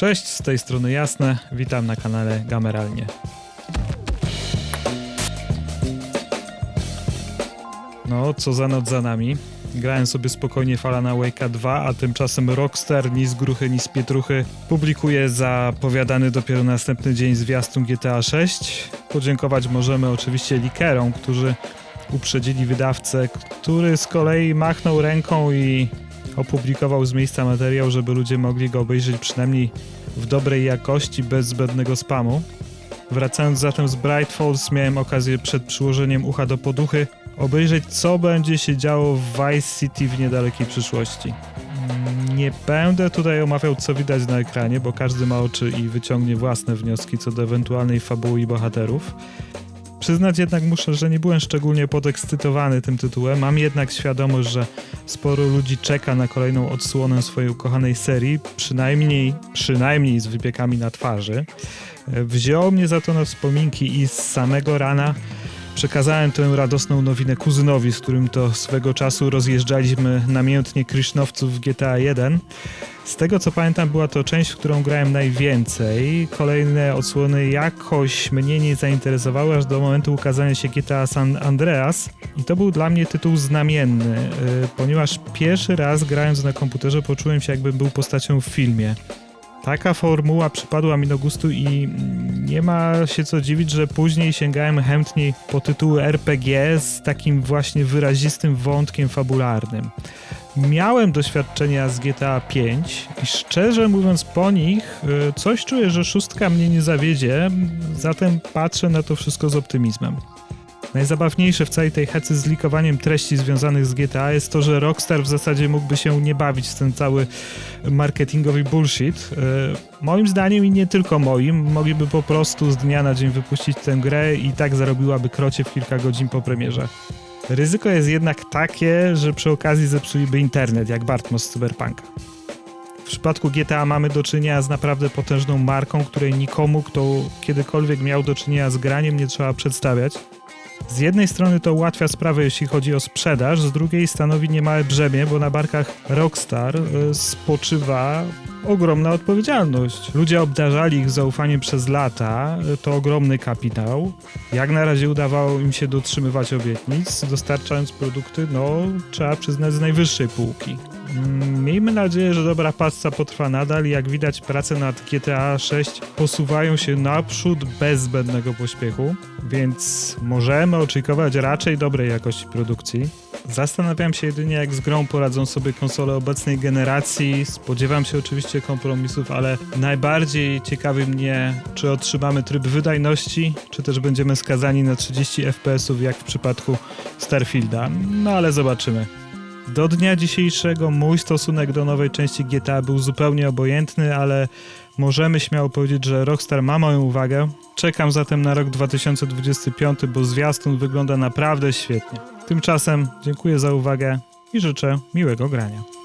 Cześć, z tej strony Jasne, witam na kanale Gameralnie. No, co za noc za nami. Grałem sobie spokojnie Falana Wake'a 2, a tymczasem Rockstar ni z gruchy, ni z pietruchy publikuje zapowiadany dopiero następny dzień zwiastun GTA 6. Podziękować możemy oczywiście likerom, którzy uprzedzili wydawcę, który z kolei machnął ręką i opublikował z miejsca materiał, żeby ludzie mogli go obejrzeć przynajmniej w dobrej jakości, bez zbędnego spamu. Wracając zatem z Bright Falls, miałem okazję przed przyłożeniem ucha do poduchy obejrzeć, co będzie się działo w Vice City w niedalekiej przyszłości. Nie będę tutaj omawiał, co widać na ekranie, bo każdy ma oczy i wyciągnie własne wnioski co do ewentualnej fabuły i bohaterów. Przyznać jednak muszę, że nie byłem szczególnie podekscytowany tym tytułem. Mam jednak świadomość, że sporo ludzi czeka na kolejną odsłonę swojej ukochanej serii, przynajmniej, przynajmniej z wypiekami na twarzy. Wziął mnie za to na wspominki i z samego rana przekazałem tę radosną nowinę kuzynowi, z którym to swego czasu rozjeżdżaliśmy namiętnie Krysznowców w GTA 1. Z tego co pamiętam, była to część, w którą grałem najwięcej. Kolejne odsłony jakoś mnie nie zainteresowały, aż do momentu ukazania się GTA San Andreas. I to był dla mnie tytuł znamienny, yy, ponieważ pierwszy raz grając na komputerze poczułem się, jakbym był postacią w filmie. Taka formuła przypadła mi do gustu i nie ma się co dziwić, że później sięgałem chętniej po tytuły RPG z takim właśnie wyrazistym wątkiem fabularnym. Miałem doświadczenia z GTA 5 i szczerze mówiąc po nich y, coś czuję, że szóstka mnie nie zawiedzie, zatem patrzę na to wszystko z optymizmem. Najzabawniejsze w całej tej hecy z likowaniem treści związanych z GTA jest to, że Rockstar w zasadzie mógłby się nie bawić w ten cały marketingowy bullshit. E, Moim zdaniem i nie tylko moim, mogliby po prostu z dnia na dzień wypuścić tę grę i tak zarobiłaby krocie w kilka godzin po premierze. Ryzyko jest jednak takie, że przy okazji zepsuliby internet, jak Bartmos z Cyberpunka. W przypadku GTA mamy do czynienia z naprawdę potężną marką, której nikomu, kto kiedykolwiek miał do czynienia z graniem, nie trzeba przedstawiać. Z jednej strony to ułatwia sprawę, jeśli chodzi o sprzedaż, z drugiej stanowi niemałe brzemię, bo na barkach Rockstar y, spoczywa ogromna odpowiedzialność. Ludzie obdarzali ich zaufaniem przez lata, to ogromny kapitał. Jak na razie udawało im się dotrzymywać obietnic, dostarczając produkty, no trzeba przyznać, z najwyższej półki. Mm, Miejmy nadzieję, że dobra pasca potrwa nadal i jak widać prace nad GTA 6 posuwają się naprzód bez zbędnego pośpiechu, więc możemy oczekiwać raczej dobrej jakości produkcji. Zastanawiam się jedynie jak z grą poradzą sobie konsole obecnej generacji. Spodziewam się oczywiście kompromisów, ale najbardziej ciekawi mnie, czy otrzymamy tryb wydajności, czy też będziemy skazani na 30 FPS-ów jak w przypadku Starfielda. No ale zobaczymy. Do dnia dzisiejszego mój stosunek do nowej części GTA był zupełnie obojętny, ale możemy śmiało powiedzieć, że Rockstar ma moją uwagę. Czekam zatem na rok 2025, bo zwiastun wygląda naprawdę świetnie. Tymczasem dziękuję za uwagę i życzę miłego grania.